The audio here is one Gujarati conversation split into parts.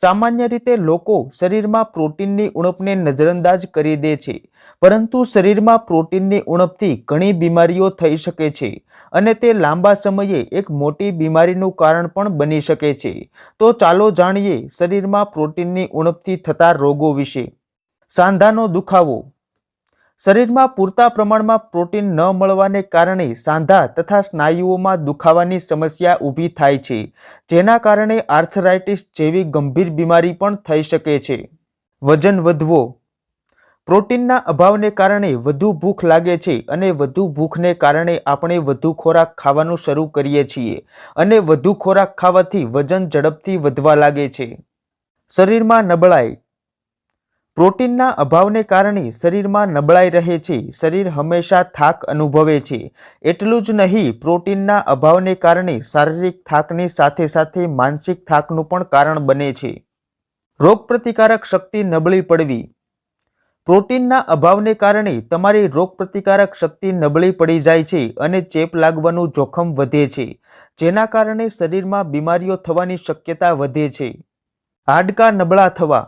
સામાન્ય રીતે લોકો શરીરમાં પ્રોટીનની ઉણપને નજરઅંદાજ કરી દે છે, પરંતુ શરીરમાં પ્રોટીનની ઉણપથી ઘણી બીમારીઓ થઈ શકે છે અને તે લાંબા સમયે એક મોટી બીમારીનું કારણ પણ બની શકે છે. તો ચાલો જાણીએ શરીરમાં પ્રોટીનની ઉણપથી થતા રોગો વિશે. સાંધાનો દુખાવો. શરીરમાં પૂરતા પ્રમાણમાં પ્રોટીન ન મળવાને કારણે સાંધા તથા સ્નાયુઓમાં દુખાવાની સમસ્યા ઊભી થાય છે, જેના કારણે આર્થરાઇટિસ જેવી ગંભીર બીમારી પણ થઈ શકે છે. વજન વધવો. પ્રોટીનના અભાવને કારણે વધુ ભૂખ લાગે છે અને વધુ ભૂખને કારણે આપણે વધુ ખોરાક ખાવાનું શરૂ કરીએ છીએ અને વધુ ખોરાક ખાવાથી વજન ઝડપથી વધવા લાગે છે. શરીરમાં નબળાઈ. પ્રોટીનના અભાવને કારણે શરીરમાં નબળાઈ રહે છે, શરીર હંમેશા થાક અનુભવે છે. એટલું જ નહીં, પ્રોટીનના અભાવને કારણે શારીરિક થાકની સાથે સાથે માનસિક થાકનું પણ કારણ બને છે. રોગપ્રતિકારક શક્તિ નબળી પડવી. પ્રોટીનના અભાવને કારણે તમારી રોગપ્રતિકારક શક્તિ નબળી પડી જાય છે અને ચેપ લાગવાનું જોખમ વધે છે, જેના કારણે શરીરમાં બીમારીઓ થવાની શક્યતા વધે છે. હાડકાં નબળા થવા.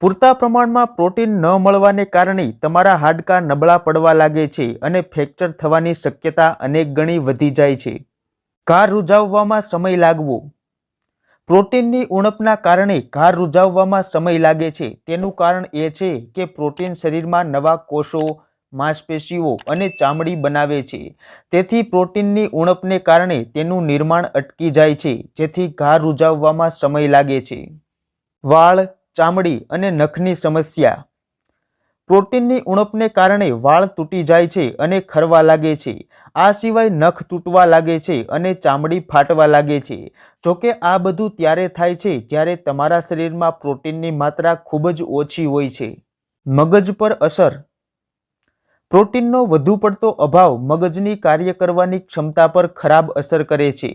પૂરતા પ્રમાણમાં પ્રોટીન ન મળવાને કારણે તમારા હાડકાં નબળા પડવા લાગે છે અને ફ્રેક્ચર થવાની શક્યતા અનેક ગણી વધી જાય છે. ઘાર રૂઝાવવામાં સમય લાગવો. પ્રોટીનની ઉણપના કારણે ઘાર રૂઝાવવામાં સમય લાગે છે. તેનું કારણ એ છે કે પ્રોટીન શરીરમાં નવા કોષો, માંસપેશીઓ અને ચામડી બનાવે છે. તેથી પ્રોટીનની ઉણપને કારણે તેનું નિર્માણ અટકી જાય છે, જેથી ઘા રૂઝાવવામાં સમય લાગે છે. વાળ ચામડી અને નખની સમસ્યા. પ્રોટીનની ઉણપને કારણે વાળ તૂટી જાય છે અને ખરવા લાગે છે. આ સિવાય નખ તૂટવા લાગે છે અને ચામડી ફાટવા લાગે છે. જોકે આ બધું ત્યારે થાય છે જ્યારે તમારા શરીરમાં પ્રોટીનની માત્રા ખૂબ જ ઓછી હોય છે. મગજ પર અસર પ્રોટીનનો વધુ પડતો અભાવ મગજની કાર્ય કરવાની ક્ષમતા પર ખરાબ અસર કરે છે.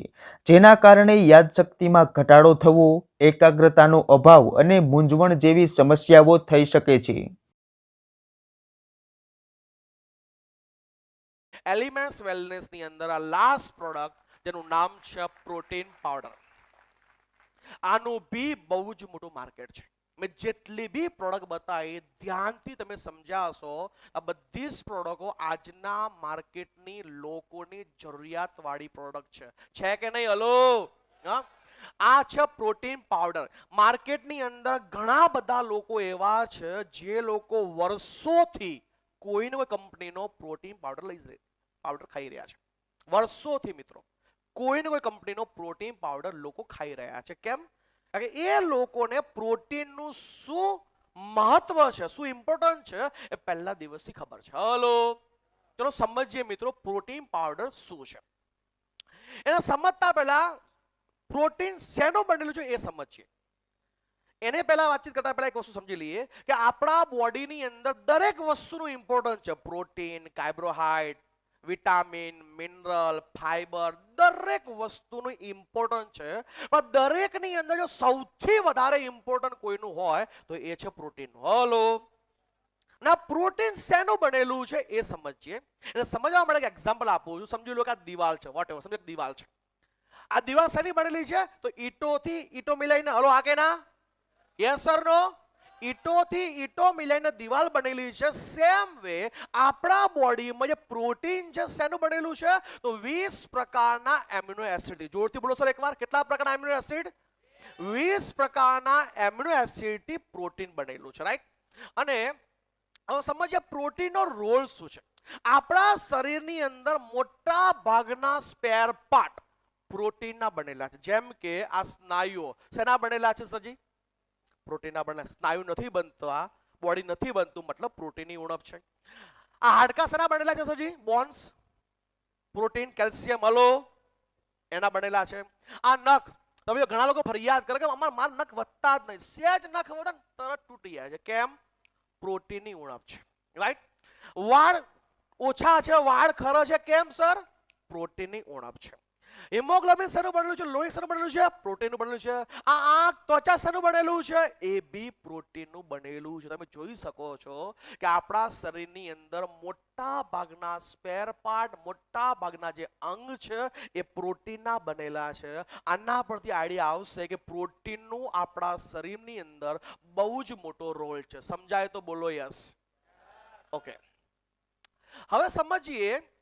જેના કારણે યાદશક્તિમાં ઘટાડો થવો, એકાગ્રતાનો અભાવ અને મૂંઝવણ જેવી સમસ્યાઓ થઈ શકે છે. એલિમેન્ટ્સ વેલનેસની અંદર આ લાસ્ટ પ્રોડક્ટ, જેનું નામ છે પ્રોટીન પાવડર. આનું બી બહુ જ મોટું માર્કેટ છે. મેં જેટલી બી પ્રોડક્ટ બતાવી, ધ્યાનથી તમે સમજાશો, આ બધી જ પ્રોડક્ટો આજના માર્કેટની લોકોની જરૂરિયાતવાળી પ્રોડક્ટ છે. છે કે નહીં, હલો? હા? આ છે પ્રોટીન પાવડર માર્કેટની અંદર ઘણા બધા લોકો એવા છે જે લોકો વર્ષોથી કોઈને કોઈ કંપનીનો પ્રોટીન પાવડર લઈ પાવડર ખાઈ રહ્યા છે. વર્ષોથી મિત્રો, કોઈને કોઈ કંપનીનો પ્રોટીન પાવડર લોકો ખાઈ રહ્યા છે. કેમ? કારણ કે એ લોકોને પ્રોટીનનું શું મહત્વ છે? શું ઇમ્પોર્ટન્ટ છે? એ પહેલા દિવસથી ખબર છે. હલો. ચલો સમજીએ મિત્રો, પ્રોટીન પાવડર શું છે? એને સમજતા પહેલા પ્રોટીન શેનું બનેલું છે એ સમજીએ. એને પહેલા વાતચીત કરતા પહેલા એક વસ્તુ સમજી લઈએ કે આપણા બોડીની અંદર દરેક વસ્તુનું ઇમ્પોર્ટન્સ છે. Protein carbohydrate vitamin, mineral fibre દરેક વસ્તુનું ઇમ્પોર્ટન્ટ છે. પણ દરેકની અંદર જો સૌથી વધારે ઇમ્પોર્ટન્ટ કોઈનું હોય, તો એ છે પ્રોટીન. હલો. ના પ્રોટીન શેનું બનેલું છે એ સમજીએ. એને સમજવા માટે એક એક્ઝામ્પલ આપું છું. સમજી લો કે આ દિવાલ છે. વોટ સમજો દિવાલ છે. આ દિવાલ શેની બનેલી છે? તો ઈટોથી ઈટો મિલાઈને. હલો આગે ના યસ સર નો ઈટોથી ઈટો મિલાઈને દિવાલ બનેલી છે. સેમ વે આપણા બોડીમાં જે પ્રોટીન છે શેનું બનેલું છે? તો 20 પ્રકારના એમિનો એસિડ. જોરથી બોલો સર એકવાર, કેટલા પ્રકારના એમિનો એસિડ? 20 પ્રકારના એમિનો એસિડથી પ્રોટીન બનેલું છે રાઈટ અને હવે સમજીએ પ્રોટીનનો રોલ શું છે? આપણા શરીરની અંદર મોટા ભાગના સ્પેર પાર્ટ પ્રોટીનના બનેલા છે. જેમ કે આ સ્નાયુઓ શેના બનેલા છે સજી પ્રોટીનના બનેલા સ્નાયુ નથી બનતા બોડી નથી બનતું, મતલબ પ્રોટીનની ઉણપ છે. આ હાડકા શેના બનેલા છે સરજી બોન્સ, પ્રોટીન, કેલ્શિયમ હલો એના બનેલા છે. આ નખ, તમે ઘણા લોકો ફરિયાદ કરે કે અમારા માર નખ વધતા જ નહીં સહેજ નખ વધે તરત તૂટી જાય છે. કેમ? પ્રોટીનની ઉણપ છે. રાઈટ વાળ ઓછા છે, વાળ ખરો છે. કેમ, સર? પ્રોટીનની ઉણપ છે. હિમોગ્લોબિન શેનું બનેલું છે? લોહી શેનું બનેલું છે? પ્રોટીનનું બનેલું છે? આ આંખ ત્વચા શેનું બનેલું છે? એ બી પ્રોટીનનું બનેલું છે. તમે જોઈ શકો છો કે આપણા શરીરની અંદર મોટા ભાગના સ્પેર પાર્ટ મોટા ભાગના જે અંગ છે, એ પ્રોટીનના બનેલા છે. આના પરથી આઈડિયા આવશે કે પ્રોટીનનું આપણા શરીરની અંદર બહુ જ મોટો રોલ છે. સમજાય તો બોલો યસ. ઓકે. હવે સમજીએ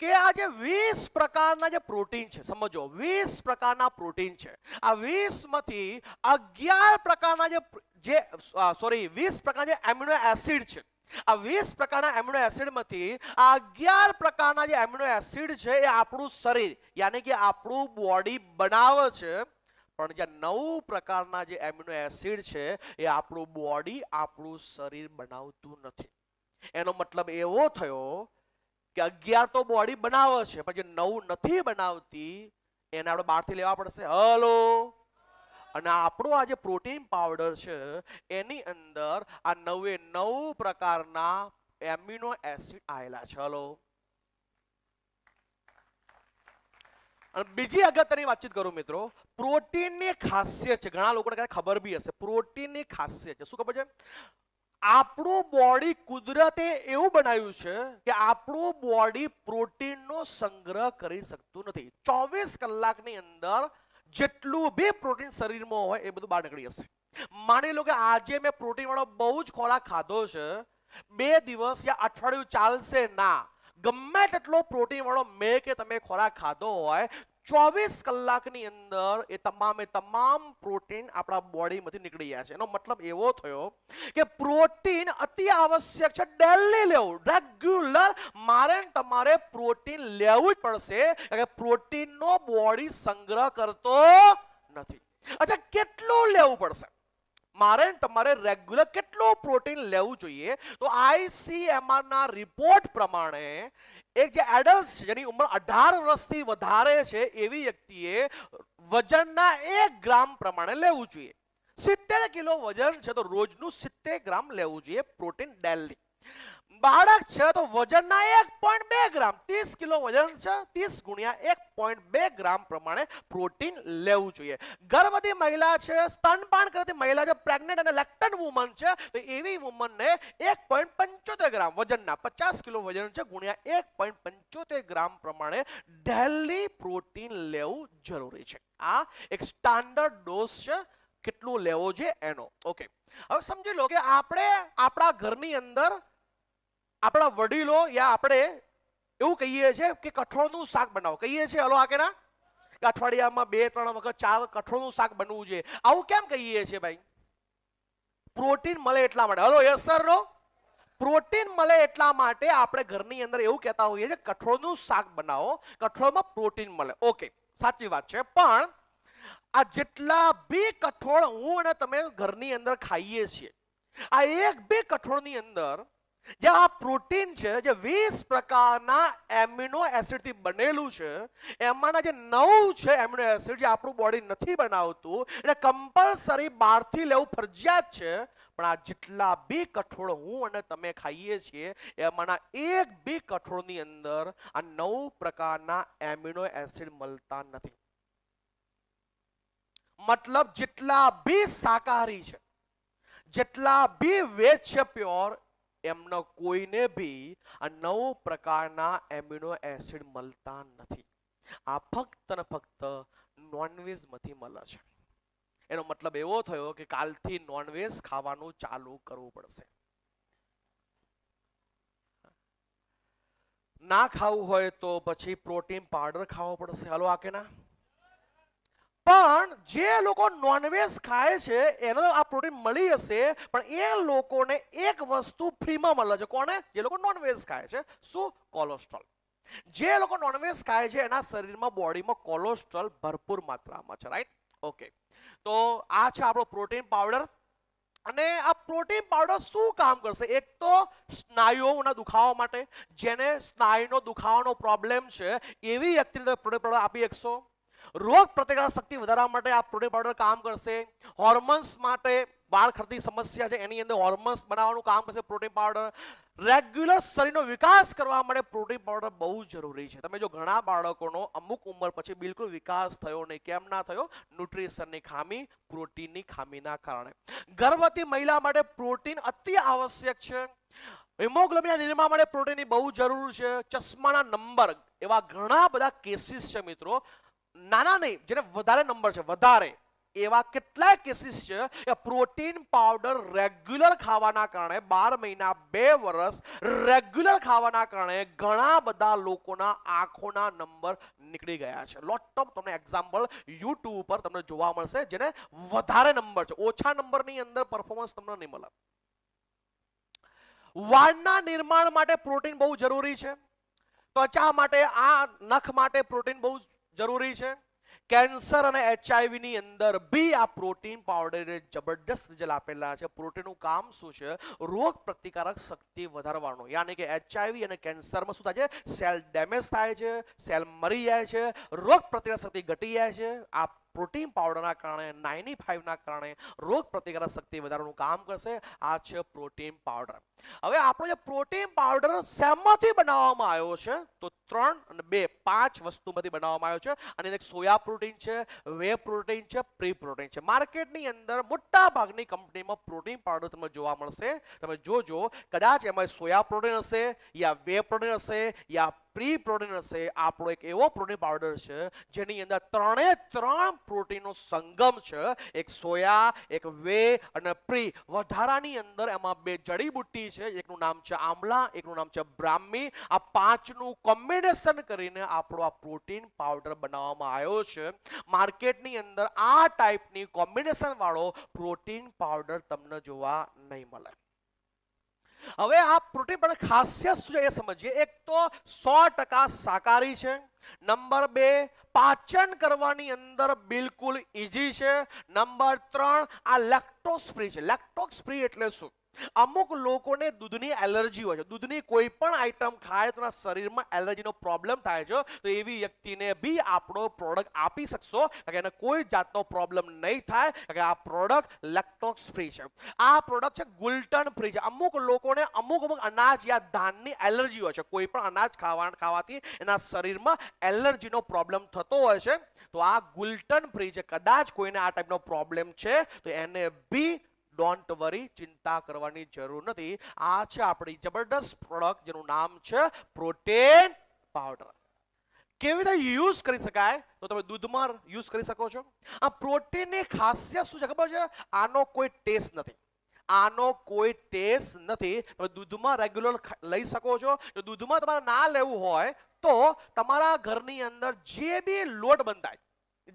કે આ જે 20 પ્રકારના જે પ્રોટીન છે, સમજો 20 પ્રકારના પ્રોટીન છે. આ 20 માંથી 11 પ્રકારના જે જે સોરી 20 પ્રકારના જે એમિનો એસિડ છે. આ 20 પ્રકારના એમિનો એસિડમાંથી આ 11 પ્રકારના જે એમિનો એસિડ છે એ આપણું શરીર, યાની કે આપણું બોડી બનાવે છે. પણ જે નવ પ્રકારના જે એમિનો એસિડ છે એ આપણું બોડી આપણું શરીર બનાવતું નથી. એનો મતલબ એવો થયો કે અગિયાર તો બોડી બનાવે છે, પણ જે નવું નથી બનાવતી, એને આપણે બહારથી લેવા પડશે. હલો અને આપણો આ જે પ્રોટીન પાવડર છે, એની અંદર આ નવે નવ પ્રકારના એમિનો એસિડ આવેલા છે. હલો અને બીજી અગત્યની વાતચીત કરું મિત્રો. પ્રોટીનની ખાસિયત છે. ઘણા લોકોને ખબર બી હશે. પ્રોટીનની ખાસિયત છે. શું ખબર છે? આપણું બોડી કુદરતે એવું બનાવ્યું છે કે આપણું બોડી પ્રોટીનનો સંગ્રહ કરી શકતું નથી. ચોવીસ કલાકની અંદર જેટલું બી પ્રોટીન શરીરમાં હોય એ બધું બહાર નીકળી જશે. માની લો કે આજે મેં પ્રોટીનવાળો બહુ જ ખોરાક ખાધો છે, બે દિવસ યા અઠવાડિયું ચાલશે ના. ગમે તેટલો પ્રોટીનવાળો મેં કે તમે ખોરાક ખાધો હોય ચોવીસ કલાકની અંદર એ તમામે તમામ પ્રોટીન આપણા બોડીમાંથી નીકળી જાય છે. એનો મતલબ એવો થયો કે પ્રોટીન અતિ આવશ્યક છે. ડેલી લેવું, રેગ્યુલર મારે તમારે પ્રોટીન લેવું જ પડશે કે પ્રોટીનનો બોડી સંગ્રહ કરતો નથી. અચ્છા, કેટલું લેવું પડશે? મારે તમારે રેગ્યુલર કેટલું પ્રોટીન લેવું જોઈએ? તો આઈસીએમઆરના રિપોર્ટ પ્રમાણે એક જે એડલ્ટ છે, જેની ઉંમર અઢાર વર્ષથી વધારે છે, એવી વ્યક્તિએ વજનના એક ગ્રામ પ્રમાણે લેવું જોઈએ. સિત્તેર કિલો વજન છે, તો રોજનું સિત્તેર ગ્રામ લેવું જોઈએ પ્રોટીન ડેલી બાળક છે તો વજનના એક પોઈન્ટ બે ગ્રામ. ત્રીસ કિલો વજન છે, ત્રીસ ગુણ્યા એક પોઈન્ટ બે ગ્રામ પ્રમાણે પ્રોટીન લેવું જોઈએ. ગર્ભવતી મહિલા છે, સ્તનપાન કરતી મહિલા છે પ્રેગ્નેન્ટ અને લેક્ટન વુમન છે, તો એવી વુમનને એક પોઈન્ટ પંચોતેર ગ્રામ વજનના પચાસ કિલો વજન છે, ગુણ્યા એક પોઈન્ટ પંચોતેર ગ્રામ પ્રમાણે ડેલી પ્રોટીન લેવું જરૂરી છે. આ એક સ્ટાન્ડર્ડ ડોઝ છે, કેટલું લેવો છે એનો. ઓકે હવે સમજી લો કે આપણે આપણા ઘરની અંદર આપણા વડીલો યા આપણે એવું કહીએ છીએ કે કઠોળનું શાક બનાવો. કહીએ છીએ હલો, આ કે ના અઠવાડિયામાં બે, ત્રણ વખત, ચાર કઠોળનું શાક બનવું જોઈએ આવું કેમ કહીએ છીએ ભાઈ? પ્રોટીન મળે એટલા માટે. હલો, યસ, સર પ્રોટીન મળે એટલા માટે આપણે ઘરની અંદર એવું કહેતા હોઈએ છીએ, કઠોળનું શાક બનાવો. કઠોળમાં પ્રોટીન મળે. ઓકે સાચી વાત છે. પણ આ જેટલા બી કઠોળ હું અને તમે ઘરની અંદર ખાઈએ છીએ, આ એક બે કઠોળની અંદર જે આ પ્રોટીન છે, જે 20 પ્રકારના એમિનો એસિડથી બનેલું છે, એમાંના જે નવ છે એમિનો એસિડ જે આપણું બોડી નથી બનાવતું, એટલે કમ્પલસરી બહારથી લેવું ફરજિયાત છે, પણ આ જેટલા બી કઠોળ હું અને તમે ખાઈએ છીએ, એમાંના એક બી કઠોળની અંદર આ નવ પ્રકારના એમિનો એસિડ મળતા નથી. મતલબ જેટલા બી શાકાહારી છે, જેટલા બી વેજ છે પ્યોર એમનો કોઈને બી આ નવ પ્રકારના એમિનો એસિડ મળતા નથી. આ ફક્ત ને ફક્ત નોનવેજમાંથી મળે છે. એનો મતલબ એવો થયો કે કાલથી નોનવેજ ખાવાનું ચાલુ કરવું પડશે. ના ખાવું હોય તો પછી પ્રોટીન પાવડર ખાવો પડશે. હલો, આ કે ના પણ જે લોકો નોનવેજ ખાય છે, એને આ પ્રોટીન મળી હશે, પણ એ લોકોને એક વસ્તુ ફ્રીમાં મળે છે. કોને? જે લોકો નોનવેજ ખાય છે, શું? કોલેસ્ટ્રોલ જે લોકો નોનવેજ ખાય છે, એના શરીરમાં બોડીમાં કોલેસ્ટ્રોલ ભરપૂર માત્રામાં છે રાઈટ ઓકે તો આ છે આપણો પ્રોટીન પાવડર અને આ પ્રોટીન પાવડર શું કામ કરશે? એક તો સ્નાયુઓના દુખાવા માટે. જેને સ્નાયુનો દુખાવાનો પ્રોબ્લેમ છે, એવી વ્યક્તિને પ્રોટીન પાવડર આપી શકશો? રોગ પ્રતિકારક શક્તિ વધારવા માટે આ પ્રોટીન પાવડર કામ કરશે. હોર્મોન્સ માટે બાળ ખરતી સમસ્યા છે. એની અંદર હોર્મોન્સ બનાવવાનું કામ કરશે પ્રોટીન પાવડર રેગ્યુલર શરીરનો વિકાસ કરવા માટે પ્રોટીન પાવડર બહુ જરૂરી છે. તમે જો ઘણા બાળકોનો અમુક ઉંમર પછી બિલકુલ વિકાસ થયો નહીં, કેમ ના થયો? ન્યુટ્રિશનની ખામી પ્રોટીનની ખામીના કારણે. ગર્ભવતી મહિલા માટે પ્રોટીન અતિ આવશ્યક છે. હિમોગ્લોબિનના નિર્માણ માટે પ્રોટીનની બહુ જરૂર છે. ચશ્માના નંબર એવા ઘણા બધા કેસીસ છે મિત્રો. નાના નહીં, જેને વધારે નંબર છે, વધારે. એવા કેટલાય કેસીસ છે કે પ્રોટીન પાવડર રેગ્યુલર ખાવાના કારણે બાર મહિના, બે વર્ષ રેગ્યુલર ખાવાના કારણે ઘણા બધા લોકોના આંખોના નંબર નીકળી ગયા છે. લોટ ઓફ તમને એક્ઝામ્પલ યુટ્યુબ ઉપર તમને જોવા મળશે, જેને વધારે નંબર છે. ઓછા નંબરની અંદર પરફોર્મન્સ તમને નહીં મળે. વાળના નિર્માણ માટે પ્રોટીન બહુ જરૂરી છે. ત્વચા માટે, આ નખ માટે પ્રોટીન બહુ જરૂરી છે? કેન્સર અને એચઆઈવી ની અંદર બી આ પ્રોટીન પાવડરે જબરદસ્ત રિઝલ્ટ આપેલા છે. પ્રોટીનનું કામ શું છે? રોગ પ્રતિકારક શક્તિ વધારવાનું. યાની કે એચઆઈવી અને કેન્સરમાં શું થાય છે? સેલ ડેમેજ થાય છે, સેલ મરી જાય છે, રોગ પ્રતિકારક શક્તિ ઘટી જાય છે. આ પ્રોટીન પાવડરના કારણે નાઇની ફાઇવના કારણે રોગ પ્રતિકારક શક્તિ વધારવાનું કામ કરશે. આ છે પ્રોટીન પાવડર. હવે આપણો જે પ્રોટીન પાવડર શેમાંથી બનાવવામાં આવ્યો છે? તો ત્રણ અને બે, પાંચ વસ્તુમાંથી બનાવવામાં આવ્યો છે. અને એક સોયા પ્રોટીન છે વે પ્રોટીન છે પ્રી પ્રોટીન છે. માર્કેટની અંદર મોટા ભાગની કંપનીમાં પ્રોટીન પાવડર તમને જોવા મળશે. તમે જોજો, કદાચ એમાં સોયા પ્રોટીન હશે, યા વે પ્રોટીન હશે, યા પ્રી પ્રોટીન હશે આપણો એક એવો પ્રોટીન પાવડર છે, જેની અંદર ત્રણે ત્રણ પ્રોટીનનો સંગમ છે, એક સોયા, એક વે અને પ્રી. વધારાની અંદર એમાં બે જડીબુટ્ટી છે, એકનું નામ છે આમલા એકનું નામ છે બ્રાહ્મી. આ પાંચનું કોમ્બિનેશન કરીને આપણો આ પ્રોટીન પાવડર બનાવવામાં આવ્યો છે. માર્કેટની અંદર આ ટાઈપની કોમ્બિનેશન વાળો પ્રોટીન પાવડર તમને જોવા નહીં મળે. હવે આ પ્રોટીન પણ ખાસિયત શું છે એ સમજીએ. એક તો સો ટકા શાકાહારી છે. નંબર બે, પાચન કરવાની અંદર બિલકુલ ઈઝી છે. નંબર ત્રણ, આ લેક્ટોસ ફ્રી છે. લેક્ટોસ ફ્રી એટલે શું? અમુક લોકોને દૂધની એલર્જી હોય છે. દૂધની કોઈ પણ આઈટમ ખાય, તો શરીરમાં એલર્જીનો પ્રોબ્લેમ થાય છે. તો એવી વ્યક્તિને બી આપણો પ્રોડક્ટ આપી શકશો. કે એને કોઈ જાતનો પ્રોબ્લેમ નહીં થાય. કે આ પ્રોડક્ટ લેક્ટોક્સ ફ્રી છે. આ પ્રોડક્ટ છે ગુલ્ટન ફ્રી છે. અમુક લોકોને અમુક અમુક અનાજ યા ધાનની એલર્જી હોય છે. કોઈ પણ અનાજ ખાવા, ખાવાથી એના શરીરમાં એલર્જીનો પ્રોબ્લેમ થતો હોય છે. તો આ ગુલ્ટન ફ્રી છે. કદાચ કોઈને આ ટાઈપનો પ્રોબ્લેમ છે, તો એને બી ડોન્ટ વરી ચિંતા કરવાની જરૂર નથી. આ છે આપણી જબરદસ્ત પ્રોડક્ટ જેનું નામ છે પ્રોટીન પાવડર કેવી રીતે યુઝ કરી શકાય? તો તમે દૂધમાં યુઝ કરી શકો છો. આ પ્રોટીનની ખાસિયત શું છે ખબર છે? આનો કોઈ ટેસ્ટ નથી. આનો કોઈ ટેસ્ટ નથી. તમે દૂધમાં રેગ્યુલર લઈ શકો છો. જો દૂધમાં તમારે ના લેવું હોય, તો તમારા ઘરની અંદર જે બી લોટ બંધાય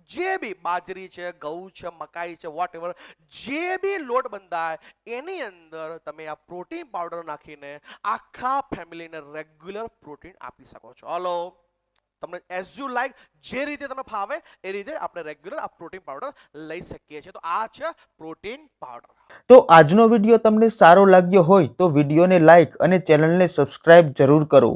જે બી બાજરી છે, ઘઉં છે, મકાઈ છે વોટ એવર જે બી લોટ બંધાય, એની અંદર તમે આ પ્રોટીન પાવડર નાખીને આખા ફેમિલીને રેગ્યુલર પ્રોટીન આપી શકો છો. હલો. તમને એઝ યુ લાઈક જે રીતે તમને ફાવે, એ રીતે આપણે રેગ્યુલર આ પ્રોટીન પાવડર લઈ શકીએ છીએ. તો આ છે પ્રોટીન પાવડર તો આજનો વીડિયો તમને સારો લાગ્યો હોય તો વિડીયોને લાઈક અને ચેનલને સબસ્ક્રાઇબ જરૂર કરો.